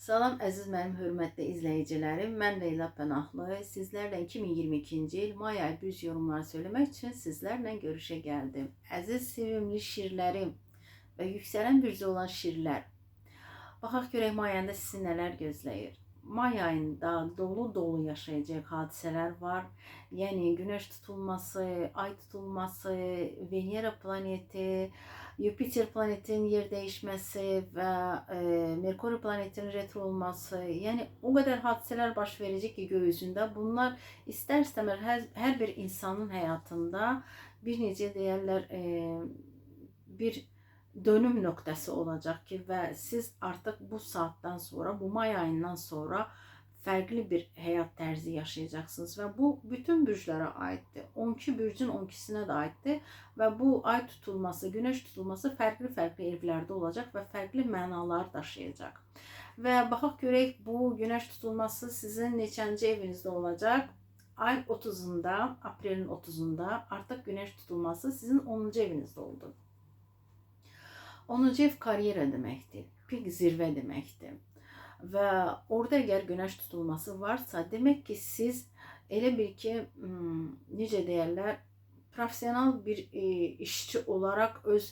Salam əziz mənim hörmətli izləyicilərim. Mən Leyla Pənahlı. Sizlərlə 2022-ci il may ayı düz yorumları söyləmək üçün sizlərlə görüşə gəldim. Əziz sevimli şirlərim və yüksələn bürcü olan şirlər. Baxaq görək may ayında sizi nələr gözləyir. May ayında dolu-dolu yaşayacaq hadisələr var. Yəni günəş tutulması, ay tutulması, Venera planeti, Jüpiter planetin yer değişmesi ve e, Merkür planetin retro olması yani o kadar hadiseler baş verecek ki göğsünde bunlar ister istemez her, her bir insanın hayatında bir nece değerler e, bir dönüm noktası olacak ki ve siz artık bu saatten sonra bu May ayından sonra farklı bir hayat terzi yaşayacaksınız ve bu bütün bürclere aitti. 12 bürcün 12'sine de aitti ve bu ay tutulması, güneş tutulması farklı evlerde olacak ve farklı mənalar daşıyacak. Ve bakak görək bu güneş tutulması sizin neçənci evinizde olacak? Ay 30'unda, aprelin 30'unda artık güneş tutulması sizin 10. evinizde oldu. 10. ev kariyera deməkdir, pik zirvə deməkdir. Və orada əgər günəş tutulması varsa, demək ki, siz elə bir ki, hmm, necə deyirlər, professional bir e, işçi olaraq öz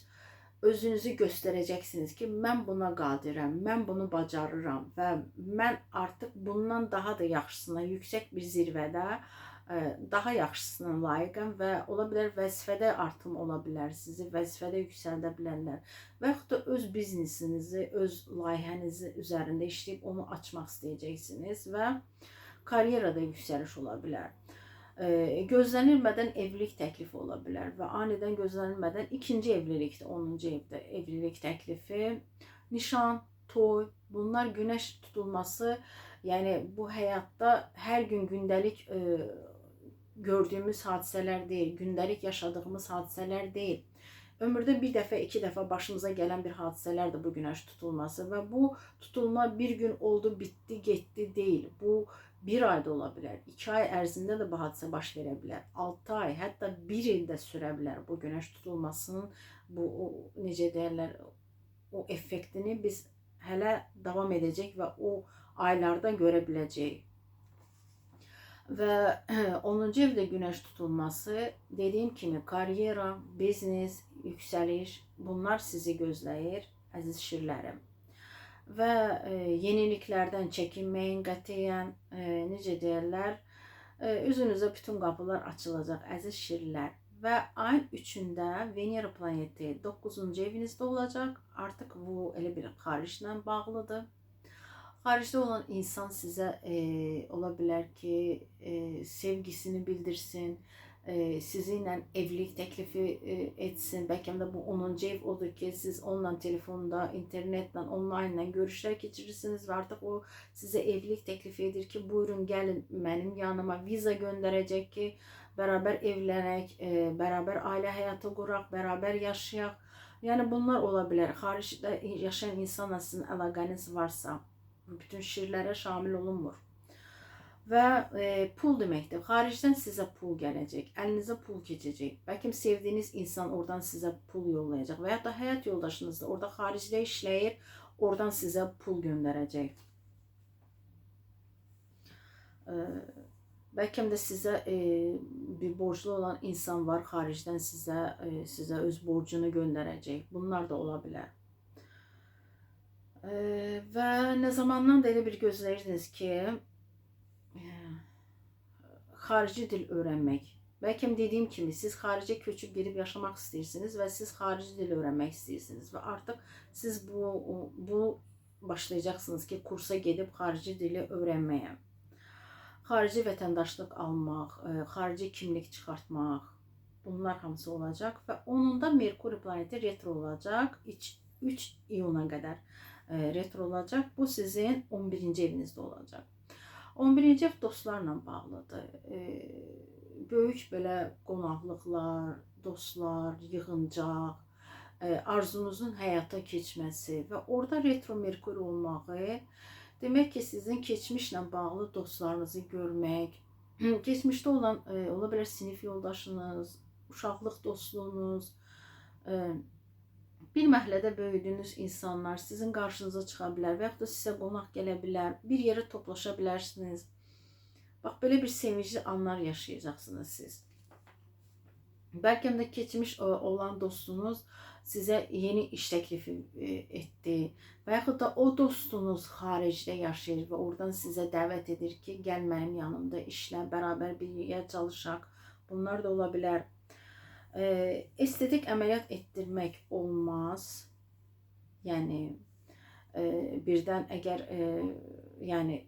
özünüzü göstərəcəksiniz ki, mən buna qadirəm, mən bunu bacarıram və mən artıq bundan daha da yaxşısına, yüksək bir zirvədə daha yaxşısına layiqəm və ola bilər vəzifədə artım ola bilər, sizi vəzifədə yüksəldə bilərlər və yaxud da öz biznesinizi, öz layihənizi üzərində işləyib onu açmaq istəyəcəksiniz və karyerada yüksəliş ola bilər. E, gözlənilmədən evlilik təklifi ola bilər və anidən gözlənilmədən ikinci evlilikdə, 10-cu evdə evlilik təklifi, nişan, toy, bunlar güneş tutulması, yəni bu həyatda hər gün gündəlik e, gördüğümüz hadiseler değil, gündelik yaşadığımız hadiseler değil. Ömürde bir defa, iki defa başımıza gelen bir hadiseler de bu güneş tutulması ve bu tutulma bir gün oldu, bitti, gitti değil. Bu bir ayda olabilir, iki ay ərzində de bu hadise baş verə bilər. 6 ay, hatta bir ildə sürə bilər bu güneş tutulmasının bu o, necə deyirlər, o effektini biz hələ davam edəcək və o aylarda görə biləcəyik. Ve 10. evde güneş tutulması dediğim kimi karyera, biznes, yükseliş bunlar sizi gözləyir əziz şirlərim. Və e, yeniliklərdən çəkinməyin qətiyyən, e, necə deyirlər, e, üzünüzə bütün qapılar açılacaq əziz şirlər. Və ayın 3-də Venera planeti 9-cu evinizdə olacaq. Artıq bu elə bir xariclə bağlıdır. Xaricdə olan insan sizə e, ola ki, e, sevgisini bildirsin, e, sizinlə evlilik təklifi e, etsin. Bəlkə də bu 10-cu ev ki, siz onunla telefonda, internetlə, onlaynla görüşlər keçirirsiniz və artıq o sizə evlilik təklifi edir ki, buyurun gəlin mənim yanıma viza göndərəcək ki, bərabər evlənək, e, bərabər ailə həyatı quraq, bərabər yaşayaq. Yəni bunlar ola bilər. Yaşayan insanla sizin əlaqəniz varsa, bütün şirlərə şamil olunmur. Və e, pul deməkdir. Xaricdən sizə pul gələcək, əlinizə pul keçəcək. Bəlkə sevdiyiniz insan oradan sizə pul yollayacaq və ya da həyat yoldaşınız da orada xaricdə işləyir, oradan sizə pul göndərəcək. E, bəlkə də sizə e, bir borclu olan insan var, xaricdən sizə e, sizə öz borcunu göndərəcək. Bunlar da ola bilər. Ee, və nə zamandan da bir gözləyirdiniz ki, e, xarici dil öyrənmək. Bəlkə dediyim kimi siz xaricə köçüb gedib yaşamaq istəyirsiniz və siz xarici dil öyrənmək istəyirsiniz və artıq siz bu bu başlayacaqsınız ki, kursa gedib xarici dili öyrənməyə. Xarici vətəndaşlıq almaq, e, xarici kimlik çıxartmaq, bunlar hamısı olacaq və onun da Merkuri planeti retro olacaq 3 iyuna qədər. E, retro olacak. Bu sizin 11. evinizde olacak. 11. ev dostlarla bağlıdır. E, böyük belə qonaqlıqlar, dostlar, yığıncaq, e, arzunuzun həyata keçməsi və orada retro Merkur olmağı demək ki, sizin keçmişlə bağlı dostlarınızı görmək, keçmişdə olan ola bilər sinif yoldaşınız, uşaqlıq dostluğunuz, bir məhəllədə böyüdüyünüz insanlar sizin qarşınıza çıxa bilər və yaxud da sizə qonaq gələ bilər. Bir yerə toplaşa bilərsiniz. Bax belə bir sevincli anlar yaşayacaqsınız siz. Bəlkə də keçmiş e, olan dostunuz sizə yeni iş təklifi e, etdi və yaxud da o dostunuz xaricdə yaşayır və oradan sizə dəvət edir ki, gəl mənim yanımda işlə, bərabər birlikdə çalışaq. Bunlar da ola bilər. Estetik əməliyyat etdirmək olmaz. Yəni e, birdən əgər e, yəni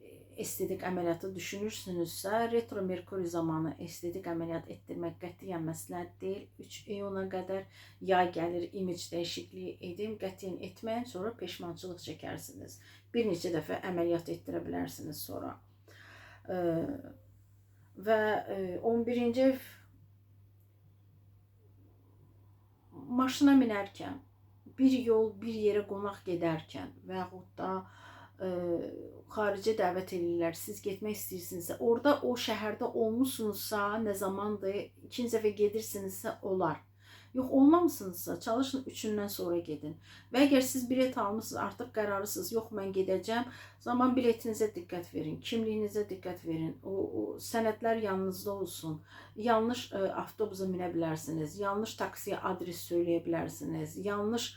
estetik əməliyyatı düşünürsünüzsə, retro merkuri zamanı estetik əməliyyat etdirmək qətiyyən məsləhət deyil. 3 iyuna qədər yay gəlir, image dəyişikliyi edin, qətiyyən etməyin, sonra peşmançılıq çəkərsiniz. Bir neçə dəfə əməliyyat etdirə bilərsiniz sonra. E, və e, 11-ci maşına minərkən, bir yol, bir yerə qonaq gedərkən və yaxud da ə, xaricə dəvət edirlər, siz getmək istəyirsinizsə, orada o şəhərdə olmusunuzsa, nə zamandır, ikinci dəfə gedirsinizsə olar. Yox olmamısınızsa çalışın üçündən sonra gedin. Və əgər siz bilet almısınız, artıq qərarlısınız, yox mən gedəcəm, zaman biletinizə diqqət verin, kimliyinizə diqqət verin. O, o sənədlər yanınızda olsun. Yanlış ə, avtobusa minə bilərsiniz, yanlış taksiyə adres söyləyə bilərsiniz, yanlış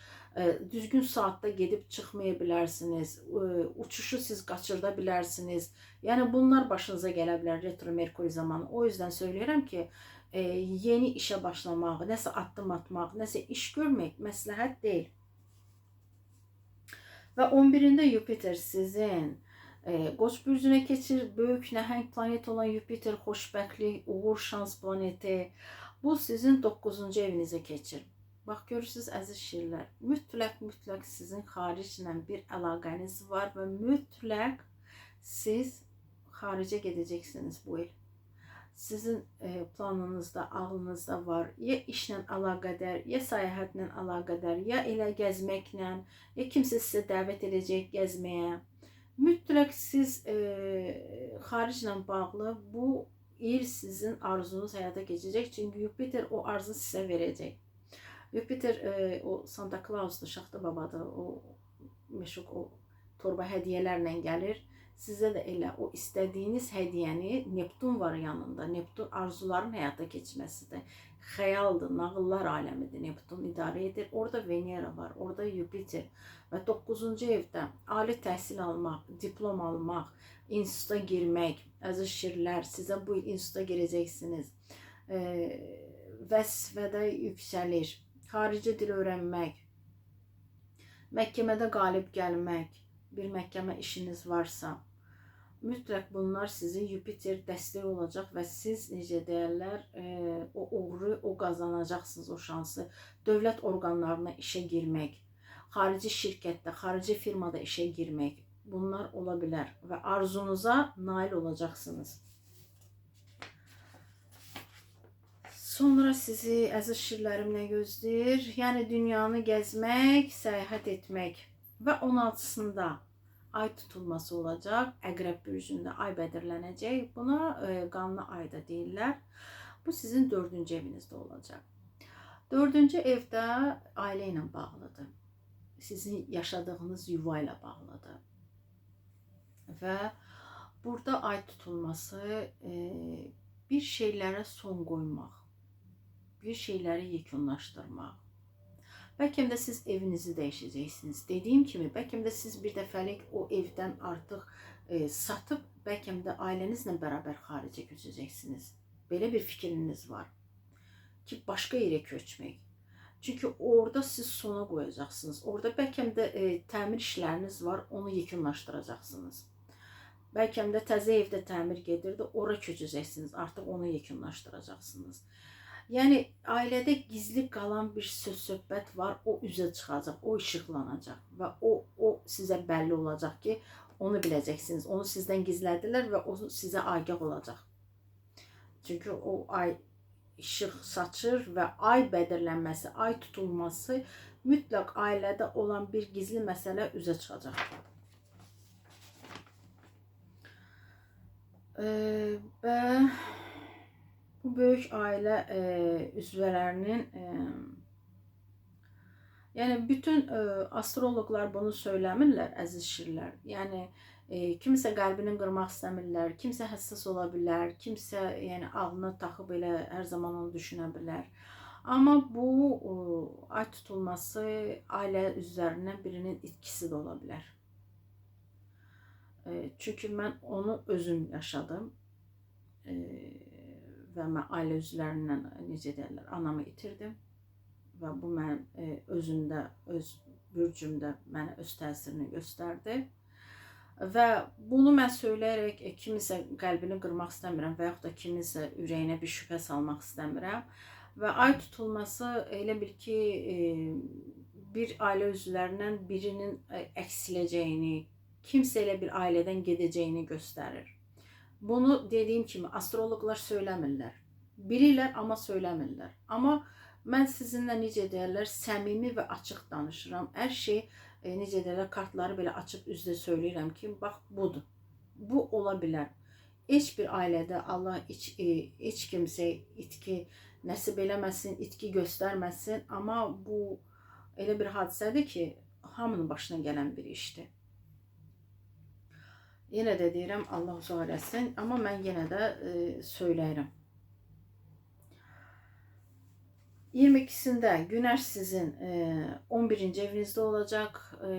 düzgün saatda gedib çıxmaya bilərsiniz, ə, uçuşu siz qaçırda bilərsiniz. Yəni bunlar başınıza gələ bilər retro merkuri zamanı. O yüzden söyləyirəm ki, yeni işə başlamaq, nəsə addım atmaq, nəsə iş görmək məsləhət deyil. Və 11-də Jupiter sizin e, Qoç bürcünə keçir. Böyük nəhəng planet olan Jupiter xoşbəxtlik, uğur, şans planeti. Bu sizin 9-cu evinizə keçir. Bax görürsüz əziz şirlər, mütləq mütləq sizin xariclə bir əlaqəniz var və mütləq siz xaricə gedəcəksiniz bu il sizin e, planınızda, ağlınızda var. Ya işlə əlaqədar, ya səyahətlə əlaqədar, ya elə gəzməklə, ya kimsə sizə dəvət edəcək gəzməyə. Mütləq siz e, xariclə bağlı bu il sizin arzunuz həyata keçəcək. Çünki Jupiter o arzu sizə verəcək. Jupiter e, o Santa Claus'dur, Şaxta babadır. O meşhur o torba hədiyyələrlə gəlir sizə də elə o istədiyiniz hədiyyəni Neptun var yanında. Neptun arzuların həyata keçməsidir. Xəyaldır, nağıllar aləmidir. Neptun idarə edir. Orada Venera var, orada Jupiter və 9-cu evdə ali təhsil almaq, diplom almaq, instituta girmək, əziz şirlər, sizə bu il instituta girəcəksiniz. E, vəzifədə yüksəlir, xarici dil öyrənmək, məhkəmədə qalib gəlmək, bir məhkəmə işiniz varsa, mütləq bunlar sizin Jupiter dəstək olacaq və siz necə deyirlər, e, o uğuru o qazanacaqsınız o şansı. Dövlət orqanlarına işə girmək, xarici şirkətdə, xarici firmada işə girmək bunlar ola bilər və arzunuza nail olacaqsınız. Sonra sizi əziz şirlərim nə gözləyir? Yəni dünyanı gəzmək, səyahət etmək və 16-sında ay tutulması olacaq. Əqrəb bürcündə ay bədirlənəcək. Buna e, qanlı ay da deyirlər. Bu sizin dördüncü evinizdə olacaq. Dördüncü evdə ailə ilə bağlıdır. Sizin yaşadığınız yuva ilə bağlıdır. Və burada ay tutulması e, bir şeylərə son qoymaq, bir şeyləri yekunlaşdırmaq, Bəlkə də siz evinizi dəyişəcəksiniz. Dediyim kimi, bəlkə də siz bir dəfəlik o evdən artıq e, satıb, bəlkə də ailənizlə bərabər xaricə köçəcəksiniz. Belə bir fikriniz var ki, başqa yerə köçmək. Çünki orada siz sona qoyacaqsınız. Orada bəlkə də e, təmir işləriniz var, onu yekunlaşdıracaqsınız. Bəlkə də təzə evdə təmir gedirdi, ora köçəcəksiniz. Artıq onu yekunlaşdıracaqsınız. Yəni ailədə gizli qalan bir söz söhbət var, o üzə çıxacaq, o işıqlanacaq və o o sizə bəlli olacaq ki, onu biləcəksiniz. Onu sizdən gizlədilər və o sizə agah olacaq. Çünki o ay işıq saçır və ay bədirlənməsi, ay tutulması mütləq ailədə olan bir gizli məsələ üzə çıxacaq. Ee, və bu böyük ailə e, üzvlərinin e, Yəni bütün ə, astroloqlar bunu söyləmirlər, əziz şirlər. Yəni e, kimsə qəlbini qırmaq istəmirlər, kimsə həssas ola bilər, kimsə yəni ağlına taxıb elə zaman onu düşünə bilər. Amma bu ə, ay tutulması ailə üzvlərindən birinin itkisi də ola bilər. E, çünki mən onu özüm yaşadım. E, və mən ailə üzvlərindən necə deyirlər, anamı itirdim və bu mənim e, özümdə, öz bürcümdə mənə öz təsirini göstərdi. Və bunu mən söyləyərək e, kimisə qəlbini qırmaq istəmirəm və yaxud da kimisə ürəyinə bir şübhə salmaq istəmirəm. Və ay tutulması elə bil ki, e, bir ailə üzvlərindən birinin e, əksiləcəyini, kimsə elə bir ailədən gedəcəyini göstərir. Bunu dediyim kimi astroloqlar söyləmirlər. Bilirlər, amma söyləmirlər. Amma mən sizinlə necə deyirlər, səmimi və açıq danışıram. Hər şey e, necə deyirlər, kartları belə açıb üzdə söyləyirəm ki, bax budur. Bu ola bilər. Heç bir ailədə Allah heç, e, heç kimsə itki nəsib eləməsin, itki göstərməsin, amma bu elə bir hadisədir ki, hamının başına gələn bir işdir. Yenə də deyirəm Allah uzaq eləsin, amma mən yenə də e, söyləyirəm. 22'sində Güneş sizin e, 11. evinizde olacak. E,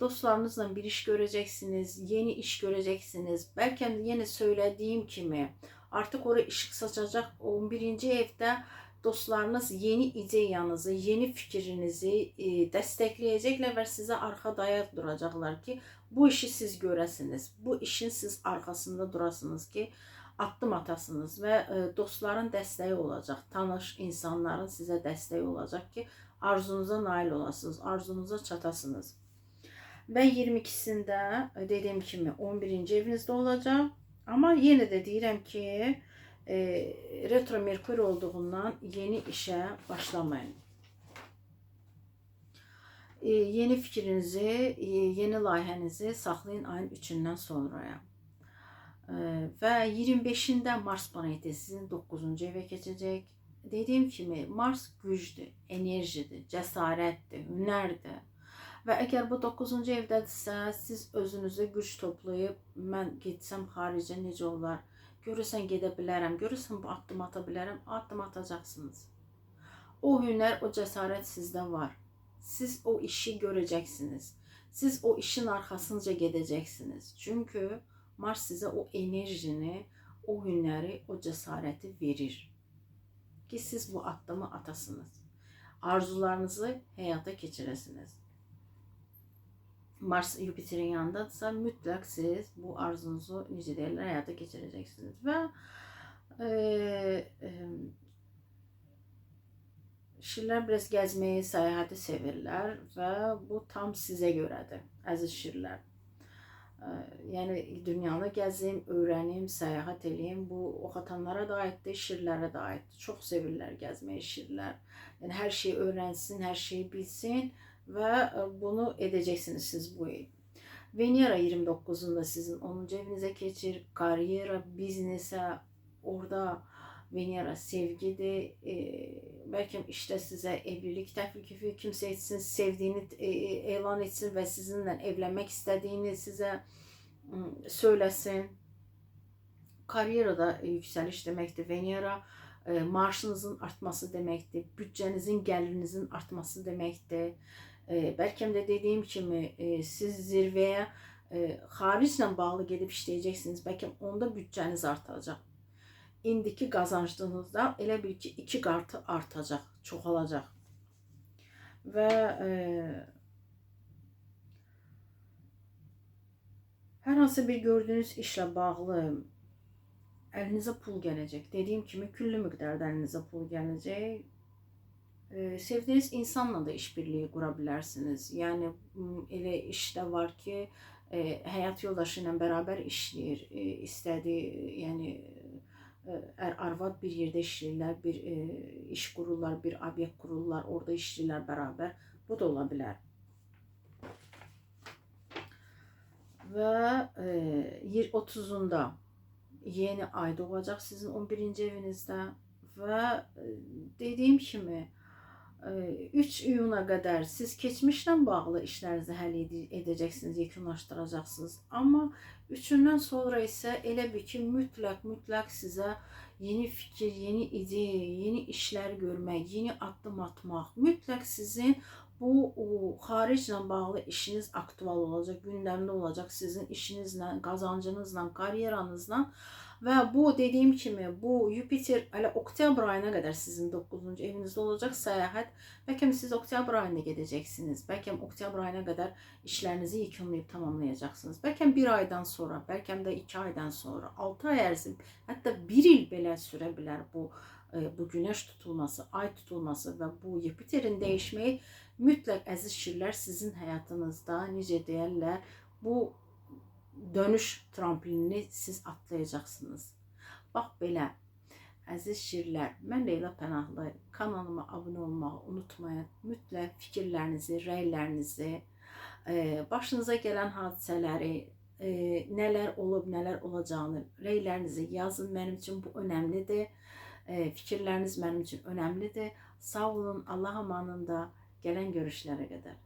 dostlarınızla bir iş göreceksiniz, yeni iş göreceksiniz. Belki yine söylediğim kimi artık oraya ışık saçacak 11. evde dostlarınız yeni ideyanızı, yeni fikrinizi e, dəstəkləyəcəklər və sizə arxa dayaq duracaqlar ki, bu işi siz görəsiniz. Bu işin siz arkasında durasınız ki, addım atasınız və e, dostların dəstəyi olacaq. Tanış insanların sizə dəstəyi olacaq ki, arzunuza nail olasınız, arzunuza çatasınız. Və 22-sində e, dediyim kimi 11-ci evinizdə olacaq. Amma yenə də deyirəm ki, e, retro Merkür olduğundan yeni işə başlamayın. E, yeni fikrinizi, e, yeni layihənizi saxlayın ayın 3-dən sonraya. Və 25-də Mars planeti sizin 9-cu evə keçəcək. Dediyim kimi Mars gücdür, enerjidir, cəsarətdir, hünərdir. Və əgər bu 9-cu evdədirsə, siz özünüzə güc toplayıb mən getsəm xaricə necə olar? Görürsən gedə bilərəm, görürsən bu addım ata bilərəm, addım atacaqsınız. O hünər, o cəsarət sizdə var. Siz o işi görəcəksiniz. Siz o işin arxasınca gedəcəksiniz. Çünki Mars size o enerjini, o hünəri, o cesareti verir. Ki siz bu addımı atasınız. Arzularınızı həyata keçirəsiniz. Mars Jüpiter'in yanındadsa mütləq siz bu arzunuzu necə deyirlər həyata keçirəcəksiniz və e, e, şirlər biraz gəzməyi, səyahəti sevirlər və bu tam sizə görədir, əziz şirlər. Yəni dünyanı gəzim, öyrənim, səyahət eləyim. Bu ox atanlara da aiddir, şirlərə də aiddir. Çox sevirlər gəzməyi şirlər. Yəni hər şeyi öyrənsin, hər şeyi bilsin və bunu edəcəksiniz siz bu il. Venera 29-unda sizin 10-cu evinizə keçir. Karyera, biznesə, orada Venera sevgidir. E, belki işte size evlilik teklifi kimse etsin, sevdiğini e, e, elan etsin ve sizinle evlenmek istediğini size söylesin. Kariyerada yükseliş demektir. Venera maaşınızın artması demektir. Bütçenizin, gəlirinizin artması demektir. Belki de dediğim kimi siz zirveye xariclə bağlı gedib işləyəcəksiniz. Bəlkə onda bütçeniz artacaq indiki qazancınızdan elə bil ki, iki qatı artacaq, çoxalacaq. Və e, hansı bir gördüyünüz işlə bağlı əlinizə pul gələcək. Dediyim kimi, küllü miqdarda əlinizə pul gələcək. Sevdiyiniz insanla da işbirliyi qura bilərsiniz. Yəni elə işdə var ki, e, həyat yoldaşı ilə bərabər işləyir, e, istədiyi, yəni er arvad bir yerde işləyirlər, bir e, iş qururlar, bir obyekt qururlar, orada işləyirlər bərabər. Bu da ola bilər. Və 30-unda yeni ay doğacaq sizin 11-ci evinizdə və e, dediyim kimi 3 iyuna qədər siz keçmişlə bağlı işlərinizi həll edəcəksiniz, yekunlaşdıracaqsınız. Amma üçündən sonra isə elə bil ki, mütləq mütləq sizə yeni fikir, yeni ideya, yeni işlər görmək, yeni addım atmaq, mütləq sizin bu o, xariclə bağlı işiniz aktual olacaq, gündəmdə olacaq sizin işinizlə, qazancınızla, karyeranızla və bu dediyim kimi bu Yupiter hələ oktyabr ayına qədər sizin 9-cu evinizdə olacaq səyahət. Bəlkə siz oktyabr ayında gedəcəksiniz. Bəlkə oktyabr ayına qədər işlərinizi yekunlayıb tamamlayacaqsınız. Bəlkə bir aydan sonra, bəlkə də 2 aydan sonra, 6 ay ərzində, hətta 1 il belə sürə bilər bu bu günəş tutulması, ay tutulması və bu Yupiterin dəyişməyi mütləq əziz şirlər sizin həyatınızda necə deyirlər, bu dönüş tramplinini siz atlayacaqsınız. Bax belə. Əziz şirlər, mən Leyla Pənahlı kanalıma abunə olmağı unutmayın. Mütləq fikirlərinizi, rəylərinizi, e, başınıza gələn hadisələri, e, nələr olub, nələr olacağını, rəylərinizi yazın. Mənim üçün bu önəmlidir. E, fikirləriniz mənim üçün önəmlidir. Sağ olun, Allah amanında. Gələn görüşlərə qədər.